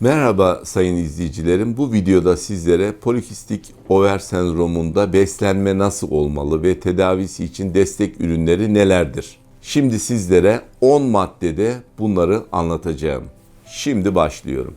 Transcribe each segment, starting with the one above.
Merhaba sayın izleyicilerim. Bu videoda sizlere polikistik over sendromunda beslenme nasıl olmalı ve tedavisi için destek ürünleri nelerdir? Şimdi sizlere 10 maddede bunları anlatacağım. Şimdi başlıyorum.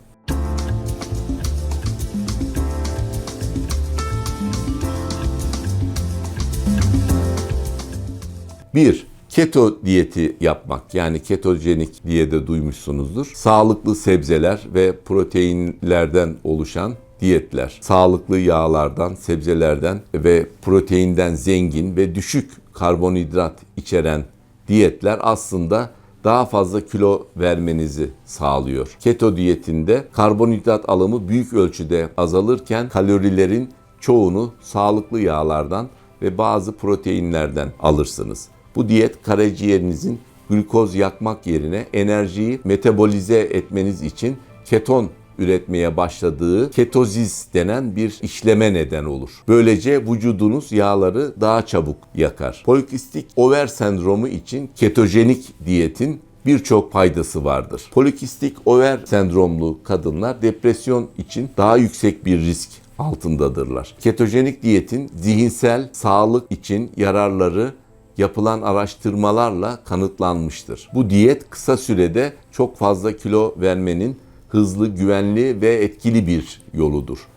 1. Keto diyeti yapmak yani ketojenik diye de duymuşsunuzdur. Sağlıklı sebzeler ve proteinlerden oluşan diyetler. Sağlıklı yağlardan, sebzelerden ve proteinden zengin ve düşük karbonhidrat içeren diyetler aslında daha fazla kilo vermenizi sağlıyor. Keto diyetinde karbonhidrat alımı büyük ölçüde azalırken kalorilerin çoğunu sağlıklı yağlardan ve bazı proteinlerden alırsınız. Bu diyet karaciğerinizin glukoz yakmak yerine enerjiyi metabolize etmeniz için keton üretmeye başladığı ketozis denen bir işleme neden olur. Böylece vücudunuz yağları daha çabuk yakar. Polikistik over sendromu için ketojenik diyetin birçok faydası vardır. Polikistik over sendromlu kadınlar depresyon için daha yüksek bir risk altındadırlar. Ketojenik diyetin zihinsel sağlık için yararları yapılan araştırmalarla kanıtlanmıştır. Bu diyet kısa sürede çok fazla kilo vermenin hızlı, güvenli ve etkili bir yoludur.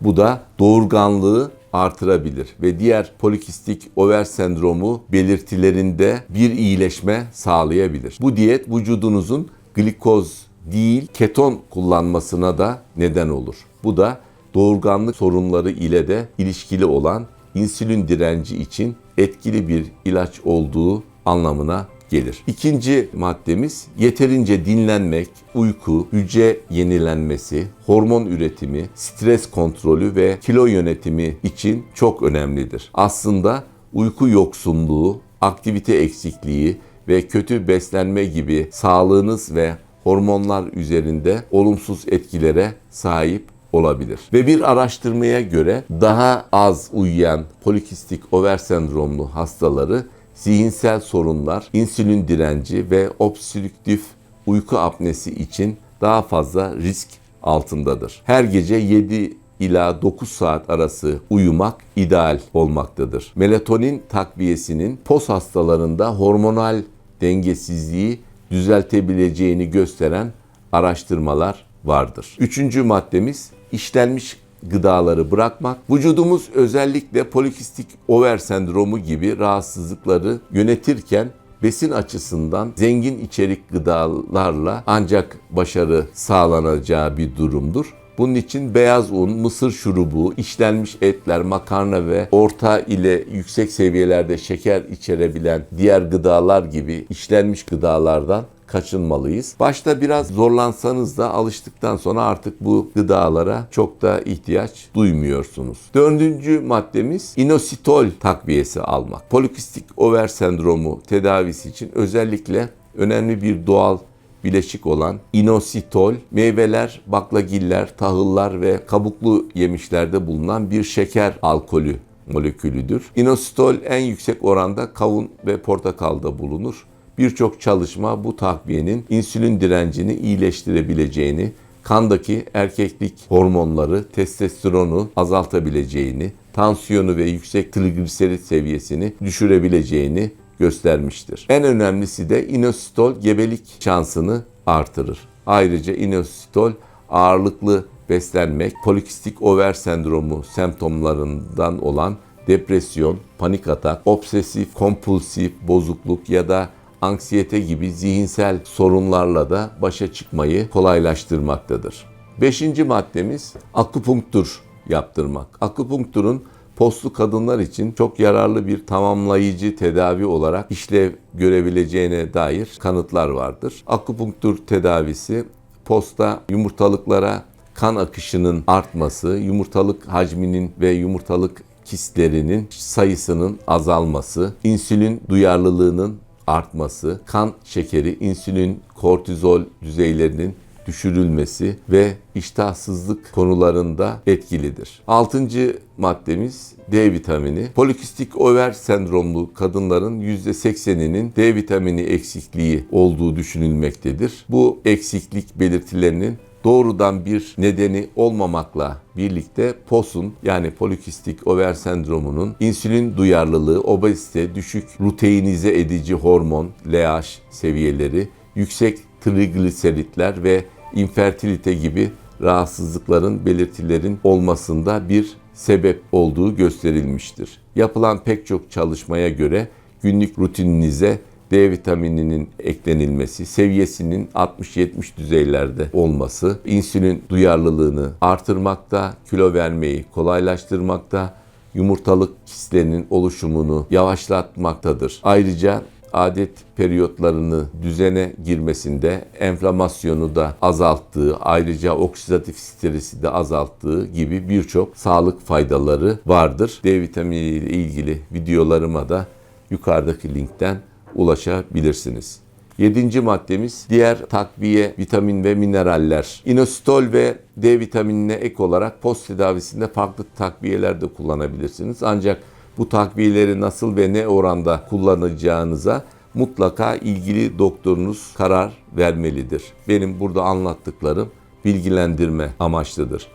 Bu da doğurganlığı artırabilir ve diğer polikistik over sendromu belirtilerinde bir iyileşme sağlayabilir. Bu diyet vücudunuzun glikoz değil keton kullanmasına da neden olur. Bu da doğurganlık sorunları ile de ilişkili olan insülin direnci için etkili bir ilaç olduğu anlamına gelir. İkinci maddemiz yeterince dinlenmek, uyku, hücre yenilenmesi, hormon üretimi, stres kontrolü ve kilo yönetimi için çok önemlidir. Aslında uyku yoksunluğu, aktivite eksikliği ve kötü beslenme gibi sağlığınız ve hormonlar üzerinde olumsuz etkilere sahip olabilir. Ve bir araştırmaya göre daha az uyuyan polikistik over sendromlu hastaları zihinsel sorunlar, insülin direnci ve obstrüktif uyku apnesi için daha fazla risk altındadır. Her gece 7 ila 9 saat arası uyumak ideal olmaktadır. Melatonin takviyesinin POS hastalarında hormonal dengesizliği düzeltebileceğini gösteren araştırmalar vardır. Üçüncü maddemiz işlenmiş gıdaları bırakmak. Vücudumuz özellikle polikistik over sendromu gibi rahatsızlıkları yönetirken besin açısından zengin içerik gıdalarla ancak başarı sağlanacağı bir durumdur. Bunun için beyaz un, mısır şurubu, işlenmiş etler, makarna ve orta ile yüksek seviyelerde şeker içerebilen diğer gıdalar gibi işlenmiş gıdalardan kaçınmalıyız. Başta biraz zorlansanız da alıştıktan sonra artık bu gıdalara çok da ihtiyaç duymuyorsunuz. Dördüncü maddemiz inositol takviyesi almak. Polikistik over sendromu tedavisi için özellikle önemli bir doğal bileşik olan inositol, meyveler, baklagiller, tahıllar ve kabuklu yemişlerde bulunan bir şeker alkolü molekülüdür. Inositol en yüksek oranda kavun ve portakalda bulunur. Birçok çalışma bu takviyenin insülin direncini iyileştirebileceğini, kandaki erkeklik hormonları, testosteronu azaltabileceğini, tansiyonu ve yüksek trigliserit seviyesini düşürebileceğini göstermiştir. En önemlisi de inositol gebelik şansını artırır. Ayrıca inositol ağırlıklı beslenmek, polikistik over sendromu semptomlarından olan depresyon, panik atak, obsesif kompulsif bozukluk ya da anksiyete gibi zihinsel sorunlarla da başa çıkmayı kolaylaştırmaktadır. Beşinci maddemiz akupunktur yaptırmak. Akupunkturun postlu kadınlar için çok yararlı bir tamamlayıcı tedavi olarak işlev görebileceğine dair kanıtlar vardır. Akupunktur tedavisi posta yumurtalıklara kan akışının artması, yumurtalık hacminin ve yumurtalık kistlerinin sayısının azalması, insülin duyarlılığının artması, kan şekeri, insülin, kortizol düzeylerinin düşürülmesi ve iştahsızlık konularında etkilidir. Altıncı maddemiz D vitamini. Polikistik over sendromlu kadınların %80'inin D vitamini eksikliği olduğu düşünülmektedir. Bu eksiklik belirtilerinin doğrudan bir nedeni olmamakla birlikte POS'un yani polikistik over sendromunun insülin duyarlılığı, obezite, düşük luteinize edici hormon LH seviyeleri, yüksek trigliseritler ve infertilite gibi rahatsızlıkların belirtilerin olmasında bir sebep olduğu gösterilmiştir. Yapılan pek çok çalışmaya göre günlük rutininize D vitamininin eklenilmesi, seviyesinin 60-70 düzeylerde olması, insülin duyarlılığını artırmakta, kilo vermeyi kolaylaştırmakta, yumurtalık kistlerinin oluşumunu yavaşlatmaktadır. Ayrıca adet periyotlarını düzene girmesinde enflamasyonu da azalttığı, ayrıca oksidatif stresi de azalttığı gibi birçok sağlık faydaları vardır. D vitamini ile ilgili videolarıma da yukarıdaki linkten ulaşabilirsiniz. Yedinci maddemiz diğer takviye vitamin ve mineraller. Inositol ve D vitaminine ek olarak post tedavisinde farklı takviyeler de kullanabilirsiniz. Ancak bu takviyeleri nasıl ve ne oranda kullanacağınıza mutlaka ilgili doktorunuz karar vermelidir. Benim burada anlattıklarım bilgilendirme amaçlıdır.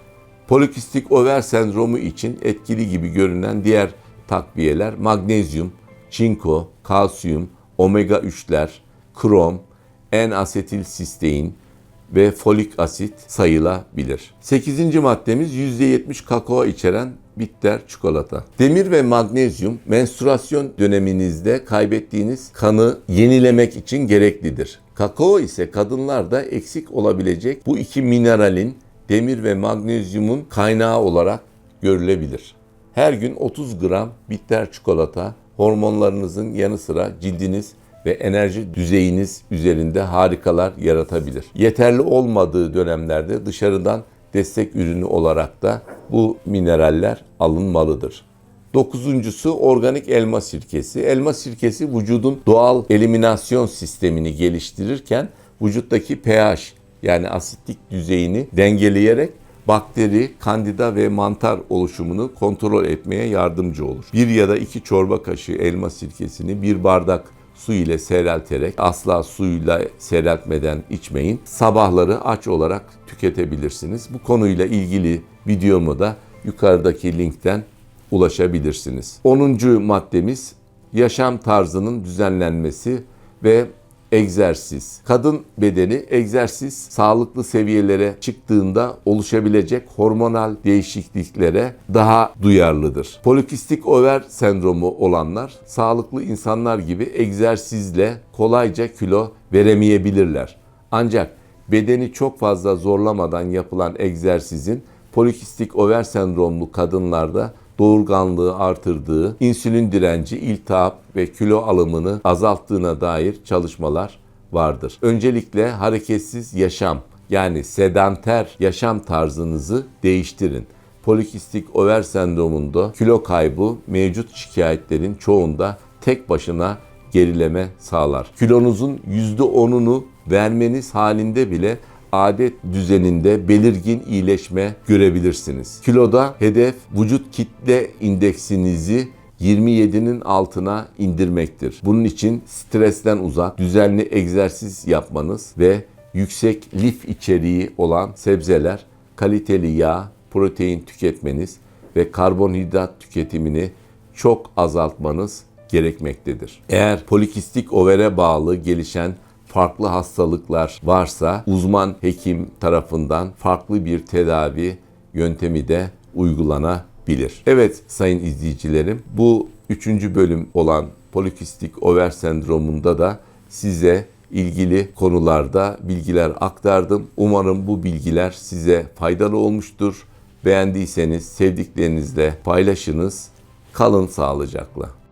Polikistik over sendromu için etkili gibi görünen diğer takviyeler magnezyum, çinko, kalsiyum, omega 3'ler, krom, N-asetil sistein ve folik asit sayılabilir. 8. maddemiz %70 kakao içeren bitter çikolata. Demir ve magnezyum menstruasyon döneminizde kaybettiğiniz kanı yenilemek için gereklidir. Kakao ise kadınlarda eksik olabilecek bu iki mineralin demir ve magnezyumun kaynağı olarak görülebilir. Her gün 30 gram bitter çikolata hormonlarınızın yanı sıra cildiniz ve enerji düzeyiniz üzerinde harikalar yaratabilir. Yeterli olmadığı dönemlerde dışarıdan destek ürünü olarak da bu mineraller alınmalıdır. Dokuzuncusu organik elma sirkesi. Elma sirkesi vücudun doğal eliminasyon sistemini geliştirirken vücuttaki pH yani asitlik düzeyini dengeleyerek bakteri, kandida ve mantar oluşumunu kontrol etmeye yardımcı olur. Bir ya da iki çorba kaşığı elma sirkesini bir bardak su ile seyrelterek asla suyla seyreltmeden içmeyin. Sabahları aç olarak tüketebilirsiniz. Bu konuyla ilgili videomu da yukarıdaki linkten ulaşabilirsiniz. 10. maddemiz yaşam tarzının düzenlenmesi ve egzersiz. Kadın bedeni egzersiz sağlıklı seviyelere çıktığında oluşabilecek hormonal değişikliklere daha duyarlıdır. Polikistik over sendromu olanlar sağlıklı insanlar gibi egzersizle kolayca kilo veremeyebilirler. Ancak bedeni çok fazla zorlamadan yapılan egzersizin polikistik over sendromlu kadınlarda doğurganlığı artırdığı, insülin direnci, iltihap ve kilo alımını azalttığına dair çalışmalar vardır. Öncelikle hareketsiz yaşam yani sedanter yaşam tarzınızı değiştirin. Polikistik over sendromunda kilo kaybı mevcut şikayetlerin çoğunda tek başına gerileme sağlar. Kilonuzun %10'unu vermeniz halinde bile adet düzeninde belirgin iyileşme görebilirsiniz. Kiloda hedef vücut kitle indeksinizi 27'nin altına indirmektir. Bunun için stresten uzak, düzenli egzersiz yapmanız ve yüksek lif içeriği olan sebzeler, kaliteli yağ, protein tüketmeniz ve karbonhidrat tüketimini çok azaltmanız gerekmektedir. Eğer polikistik overe bağlı gelişen farklı hastalıklar varsa uzman hekim tarafından farklı bir tedavi yöntemi de uygulanabilir. Evet sayın izleyicilerim bu üçüncü bölüm olan polikistik over sendromunda da size ilgili konularda bilgiler aktardım. Umarım bu bilgiler size faydalı olmuştur. Beğendiyseniz sevdiklerinizle paylaşınız. Kalın sağlıcakla.